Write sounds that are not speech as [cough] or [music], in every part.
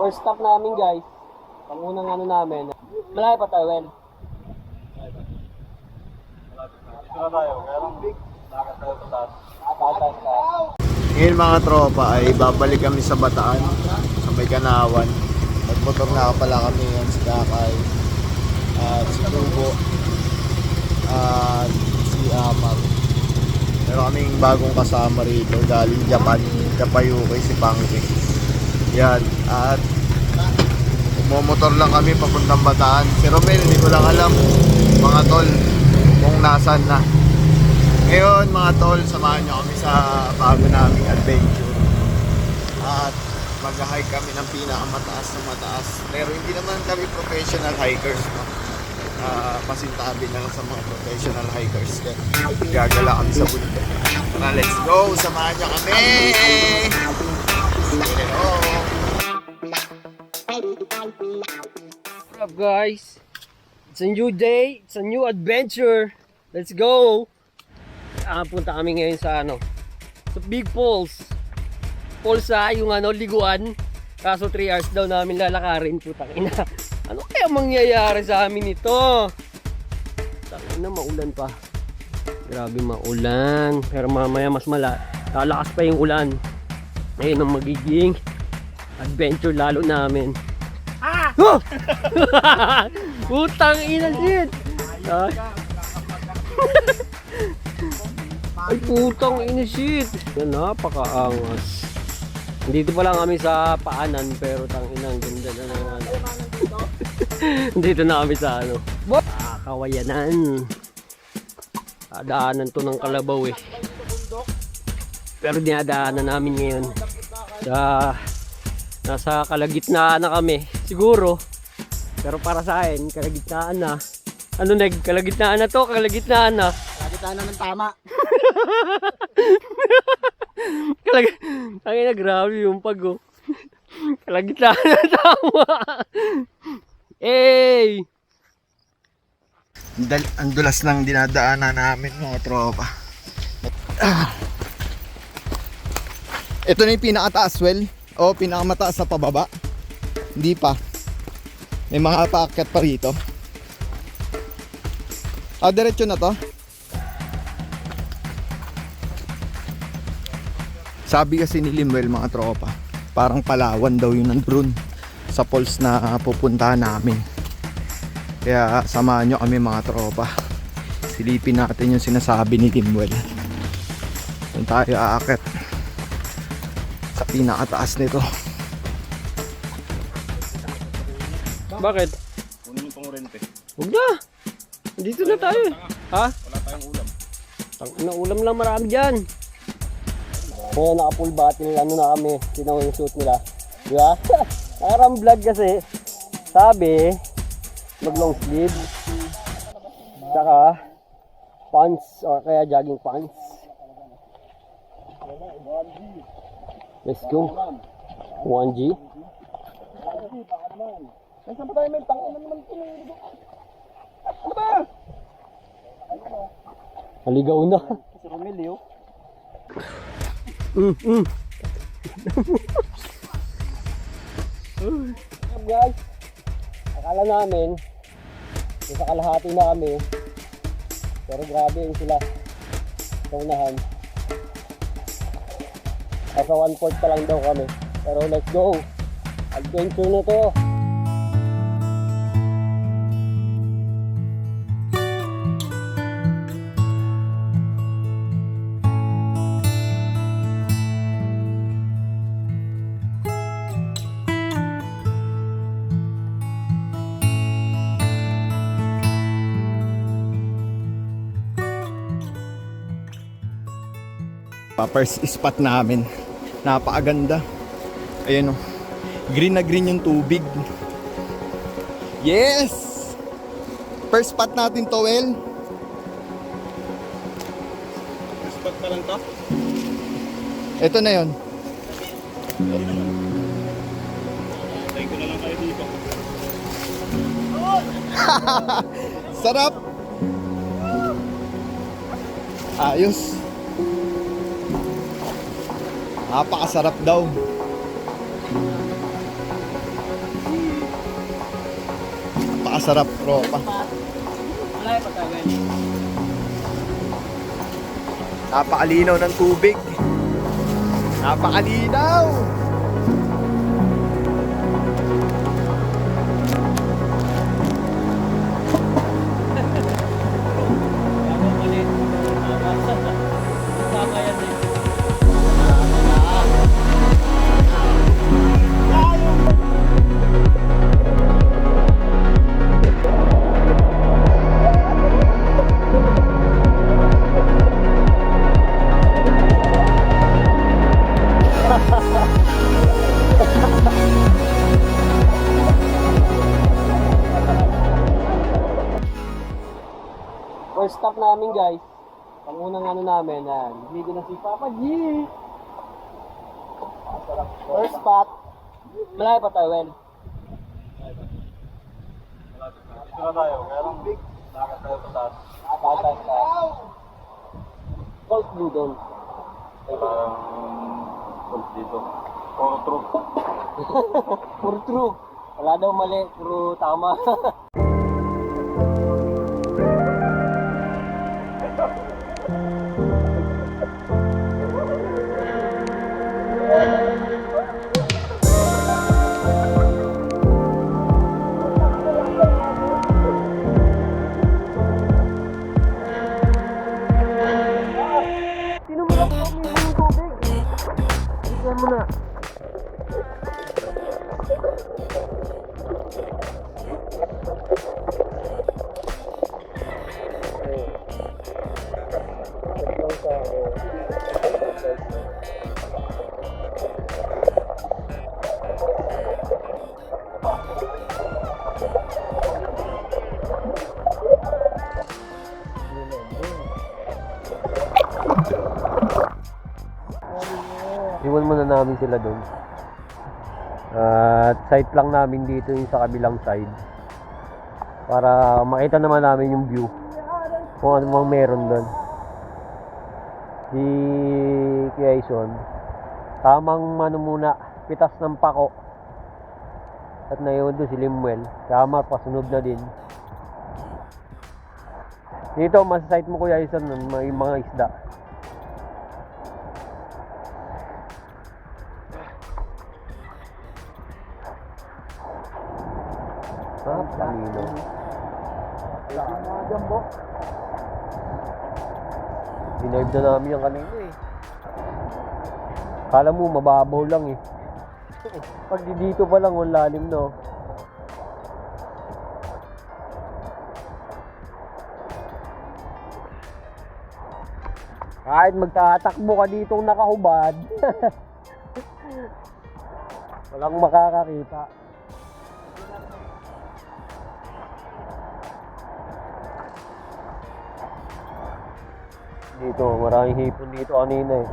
First stop namin guys. Pangunang ano namin. Malayo pa tayo, well. Ngayon mga tropa ay babalik kami sa Bataan, sa may Kanawan. Nagmotor na pala kami yan si Kakay, at si Tubo, at si Amar. Pero kaming bagong kasama rito galing Japan, Japayuki, si Pangke. Yan, at Mumotor lang kami papuntang Bataan. Si Romel, hindi ko lang alam, mga tol, kung nasan na. Ngayon mga tol, samahan nyo kami sa bago naming adventure. At mag-hike kami ng pinakamataas na mataas. Pero hindi naman kami professional hikers. No? Ah, pasintabi lang sa mga professional hikers. Kaya gagala kami sa bundok. Tara, let's go! Samahan nyo kami! Hello! What's up guys? It's a new day. It's a new adventure. Let's go! Ah, punta kami ngayon sa ano? Sa Big Falls. Falls sa yung ano, liguan. Kaso 3 hours daw namin lalakarin. Putang ina. Ano kaya mangyayari sa amin ito? Tangin na, maulan pa. Grabe maulan. Pero mamaya mas mala. Lalakas pa yung ulan. Ngayon ang magiging adventure lalo namin. [laughs] Ah! Putang ina shit! Ah. [laughs] Ay putang ina shit! Yan napakaangas. Dito pa lang kami sa paanan pero tang ina ang ganda na naman. [laughs] Dito na kami sa ano. Ah, kawayanan. Daanan to ng kalabaw eh. Pero dinadaanan namin ngayon. Sa nasa kalagitnaan na kami. Siguro. Pero para sa akin, kalagitnaan na. Ano nag kalagitnaan na to? Kalagitnaan na. Kagitan na ng tama. [laughs] Kalag Ang ina, grabe yung pag oh. Kalagitnaan na tama. Hey! Dal- ang dulas ng dinadaanan namin mga tropa. Ah. Ito na yung pinakataas well. O pinakamataas sa pababa. Hindi pa. May mga paakyat pa rito. Ah, diretso na to. Sabi kasi ni Limwell mga tropa, parang Palawan daw yung nandun sa falls na pupuntahan namin. Kaya samahan nyo kami mga tropa. Silipin natin yung sinasabi ni Limwell. Doon tayo aakit sa pinakataas nito. Bakit? Kunin yung pangurente. Huwag na! Dito na tayo eh. Ha? Wala tayong ulam. Tang na ulam lang marami dyan. Kaya naka full bottle ano na kami. Tinaw yung suit nila. Di ba? [laughs] Parang vlog kasi. Sabi, mag long sleeve. Tsaka, pants or kaya jogging pants. Let's go. 1G. Saan pa tayo may tangin na naman ito? Ano ba? Naligaw na. Si Romelio. Mm, mm. Guys, akala namin nasa kalahati na kami pero grabe yung sila sa unahan nasa one fourth pa lang daw kami pero let's go adventure na to Pa first spot namin. Napakaganda. Ayun o. Green na green yung tubig. Yes! First spot natin to, Well. Spot pa lang to? Ito na yon. Tayo ko na lang tayo dito. [laughs] Sarap! Ayos. Napakasarap daw. Napakasarap, tropa. Napakalinaw ng tubig. Napakalinaw! Stop namin guys. Pangunang ano namin, yan. Ligo na si Papa G. First spot. Malayo pa tayo, Well. Dito na tayo. Kaya lang big. Lakad tayo sa taas. Tatas ka. Cold blue doon. Parang um, dito. Puro true. [laughs] Puro true. Wala daw mali, puro tama. [laughs] Bigyan mo namin sila doon. At site lang namin dito yung sa kabilang side. Para makita naman namin yung view. Kung ano mang meron doon. Si Quezon. Tamang ano muna, pitas ng pako. At naiwan doon si Limuel. Tama, pasunod na din. Dito, masasite mo kuya Ison, may mga isda. Dinerve na namin yung kanina eh. Kala mo mababaw lang eh. [laughs] Pag di dito pa lang, ang lalim no. Kahit magtatakbo ka ditong nakahubad, [laughs] walang makakakita. Dito, maraming hipon dito kanina eh.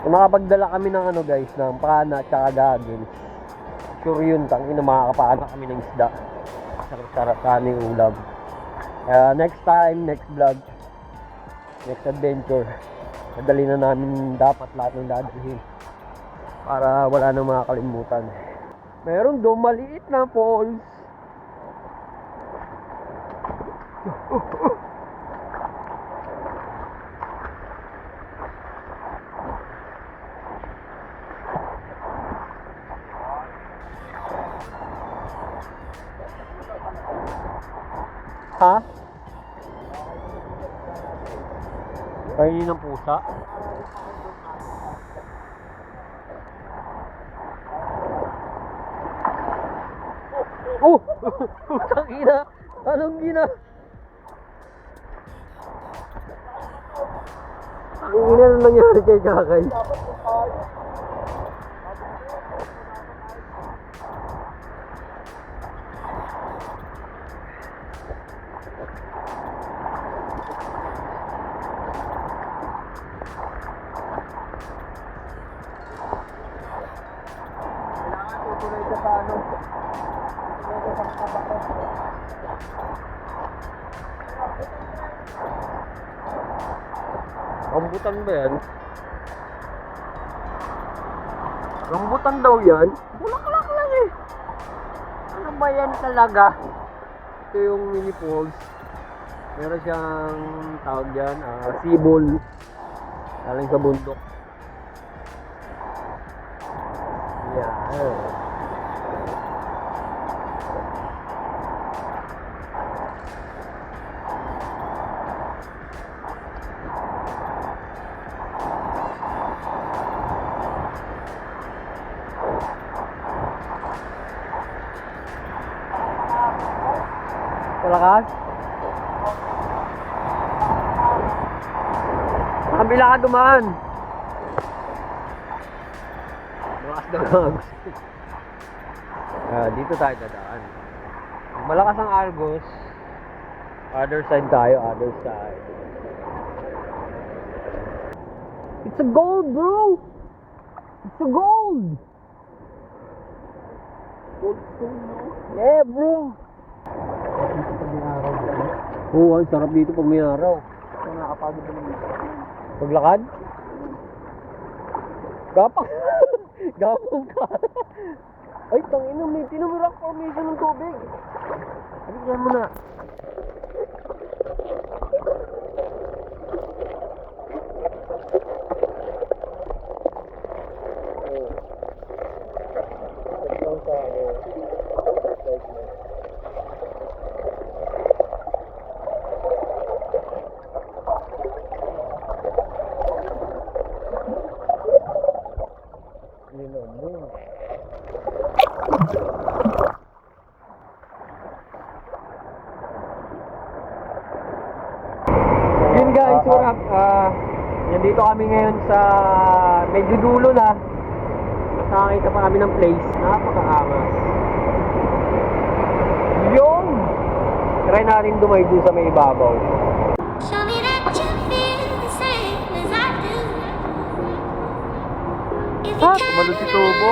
Kung nakapagdala kami ng ano guys, ng pana at saka gagil. Sure yun, tangin na makakapana kami ng isda. Sarap-sarap ulam. Kaya next time, next vlog, next adventure, madali na namin dapat lahat ng dadalhin. Para wala nang makakalimutan. Meron doon maliit na falls. Ha? Kainin ng pusa? [laughs] Oh! Putang ina! Anong gina? Ang ina na nangyari kay Kakay. Tutuloy ka sa ano. Rambutan ba yan? Rambutan daw yan? Bulaklak lang eh. Ano ba yan talaga? Ito yung mini falls. Meron siyang tawag dyan, ah, sibol. Galing sa bundok. Yan. Malakas? Kabila ka dumaan. Malakas daw ang [laughs] Ah, dito tayo dadaan. Malakas ang Argos. Other side tayo, other side. It's a gold, bro! It's a gold! Gold stone, no? Yeah, bro! Oo, ang sarap dito pag may araw. Nakakapagod naman. Paglakad? Gapak! [laughs] Gapang ka! Ay, tangina, may tinawirak formation ng tubig. Halika mo na. Yun what up? Ah, nandito kami ngayon sa medyo dulo na. Nakakita pa kami ng place. Napakaangas. Yun! Try natin dumaydo sa may ibabaw. Ah, can't tumalon si Tubo.